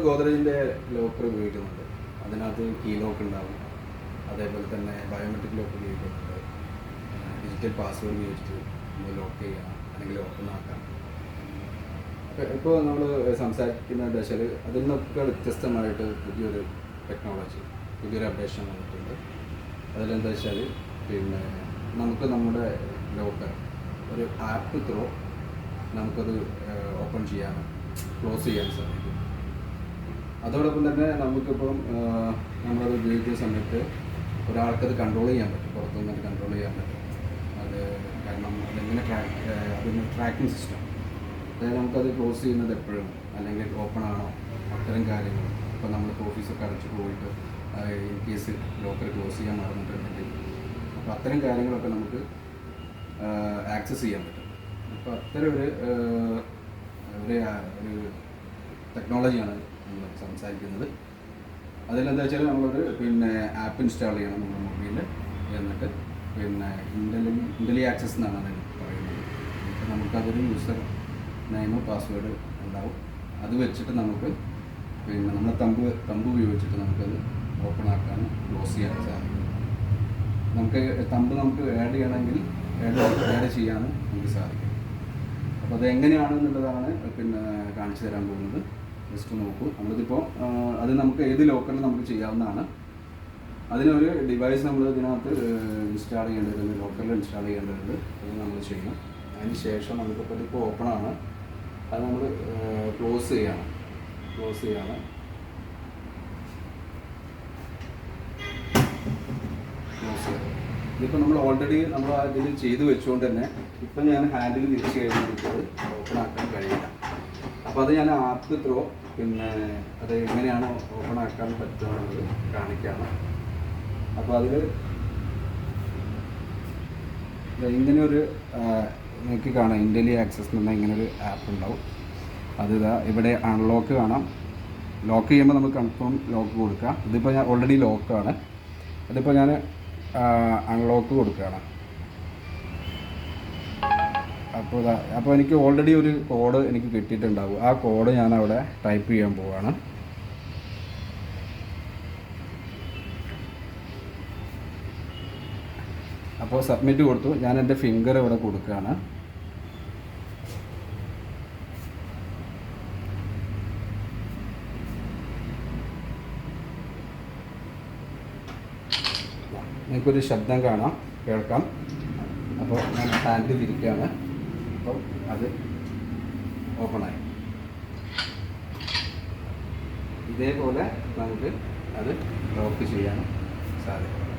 ഗോദ്രേജിന്റെ locker ഉപയോഗിക്കുന്നുണ്ട്. അതിനകത്ത് key lock ഉണ്ടാവും. അതേപോലെ തന്നെ ബയോമെട്രിക് ലോക്ക് ഉപയോഗിക്കുന്നുണ്ട്. ഡിജിറ്റൽ പാസ്വേഡ് ഉപയോഗിച്ചിട്ട് നമ്മൾ ലോക്ക് ചെയ്യാം അല്ലെങ്കിൽ ഓപ്പൺ ആക്കാം. ഇപ്പോൾ നമ്മൾ സംസാരിക്കുന്ന ദശയിൽ അതിൽ നിന്നൊക്കെ വ്യത്യസ്തമായിട്ട് പുതിയൊരു ടെക്നോളജി പുതിയൊരു അപ്ഡേഷൻ വന്നിട്ടുണ്ട്. അതിലെന്താ വെച്ചാൽ പിന്നെ നമുക്ക് നമ്മുടെ ലോക്കർ ഒരു ആപ്പ് ത്രൂ നമുക്കത് ഓപ്പൺ ചെയ്യാനും ക്ലോസ് ചെയ്യാനും സാധിക്കും. അതോടൊപ്പം തന്നെ നമുക്കിപ്പം നമ്മളത് ഉപയോഗിക്കുന്ന സമയത്ത് ഒരാൾക്കത് കൺട്രോൾ ചെയ്യാൻ പറ്റും. പുറത്തുനിന്ന് കൺട്രോൾ ചെയ്യാൻ പറ്റും. അത് കാരണം അതെങ്ങനെ ട്രാക്ക് അതിന് ട്രാക്കിംഗ് സിസ്റ്റം അതായത് നമുക്കത് ക്ലോസ് ചെയ്യുന്നത് എപ്പോഴും അല്ലെങ്കിൽ ഓപ്പൺ ആണോ അത്തരം കാര്യങ്ങൾ. ഇപ്പോൾ നമ്മളിപ്പോൾ ഓഫീസൊക്കെ അടച്ചു പോയിട്ട് ഇൻ കേസ് ലോക്കർ ക്ലോസ് ചെയ്യാൻ മറന്നിട്ടുണ്ടെങ്കിൽ അപ്പോൾ അത്തരം കാര്യങ്ങളൊക്കെ നമുക്ക് ആക്സസ് ചെയ്യാൻ പറ്റും. അപ്പോൾ അത്തരം ഒരു ഒരു ടെക്നോളജിയാണ് നമ്മൾ സംസാരിക്കുന്നത്. അതിലെന്താ വെച്ചാൽ നമ്മളൊരു പിന്നെ ആപ്പ് ഇൻസ്റ്റാൾ ചെയ്യണം നമ്മുടെ മൊബൈലിൽ എന്നിട്ട് പിന്നെ ഇന്റലി ഇന്റലി ആക്സസ് എന്നാണ് അതിന് പറയുന്നത്. എന്നിട്ട് നമുക്കതൊരു യൂസർ നെയിമ് പാസ്വേഡ് ഉണ്ടാവും. അത് വെച്ചിട്ട് നമുക്ക് പിന്നെ നമ്മുടെ തമ്പ് തമ്പ് ഉപയോഗിച്ചിട്ട് നമുക്കത് ഓപ്പൺ ആക്കാനും ക്ലോസ് ചെയ്യാനും സാധിക്കും. നമുക്ക് തമ്പ് നമുക്ക് ആഡ് ചെയ്യണമെങ്കിൽ ആഡ് ആഡ് ചെയ്യാനും നമുക്ക് സാധിക്കും. അപ്പോൾ അത് എങ്ങനെയാണെന്നുള്ളതാണ് പിന്നെ കാണിച്ചു തരാൻ പോകുന്നത്. ജസ്റ്റ് നോക്കൂ. നമ്മളിതിപ്പോൾ അത് നമുക്ക് ഏത് ലോക്കറിൽ നമുക്ക് ചെയ്യാവുന്നതാണ്. അതിനൊരു ഡിവൈസ് നമ്മൾ ഇതിനകത്ത് ഇൻസ്റ്റാൾ ചെയ്യേണ്ടതുണ്ട്. ലോക്കറിൽ ഇൻസ്റ്റാൾ ചെയ്യേണ്ടതുണ്ട്. അത് നമ്മൾ ചെയ്യണം. അതിന് ശേഷം നമുക്കിപ്പോൾ ഇതിപ്പോൾ ഓപ്പൺ ആണ്. അത് നമ്മൾ ക്ലോസ് ചെയ്യണം. ക്ലോസ് ചെയ്യണം. ക്ലോസ് ചെയ്യണം. ഇതിപ്പോൾ നമ്മൾ ഓൾറെഡി നമ്മൾ അതിൽ ചെയ്ത് വെച്ചുകൊണ്ട് തന്നെ ഇപ്പം ഞാൻ ഹാൻഡിൽ തിരിച്ച് കഴിഞ്ഞിട്ട് ഓപ്പൺ കഴിയില്ല അപ്പോൾ അത് ഞാൻ ആപ്പ് ത്രോ പിന്നെ അത് എങ്ങനെയാണ് ഓപ്പൺ ആക്കാൻ പറ്റുന്നത് കാണിക്കാണ്. അപ്പോൾ അതിൽ ഇങ്ങനെ ഒരു നിങ്ങൾക്ക് കാണാം. ഇന്റലി ആക്സസ് എന്ന് പറഞ്ഞാൽ ഇങ്ങനെ ഒരു ആപ്പ് ഉണ്ടാവും. അത് ഇതാ ഇവിടെ അൺലോക്ക് കാണാം. ലോക്ക് ചെയ്യുമ്പോൾ നമുക്ക് കൺഫേം ലോക്ക് കൊടുക്കാം. ഇതിപ്പോൾ ഞാൻ ഓൾറെഡി ലോക്കാണ് അതിപ്പോൾ ഞാൻ അൺലോക്ക് കൊടുക്കുകയാണ്. അപ്പോൾ അപ്പോൾ എനിക്ക് ഓൾറെഡി ഒരു കോഡ് എനിക്ക് കിട്ടിയിട്ടുണ്ടാവും. ആ കോഡ് ഞാൻ അവിടെ ടൈപ്പ് ചെയ്യാൻ പോവാണ്. അപ്പോൾ സബ്മിറ്റ് കൊടുത്തു. ഞാൻ എന്റെ ഫിംഗർ ഇവിടെ കൊടുക്കുകയാണ്. നിങ്ങൾക്കൊരു ശബ്ദം കാണാം. കേൾക്കാം. അപ്പോൾ ഞാൻ ഹാൻഡ് തിരിക്കുകയാണ് അപ്പോൾ അത് ഓപ്പണായി. ഇതേപോലെ നമുക്ക് അത് ലോക്ക് ചെയ്യാനും സാധിക്കും.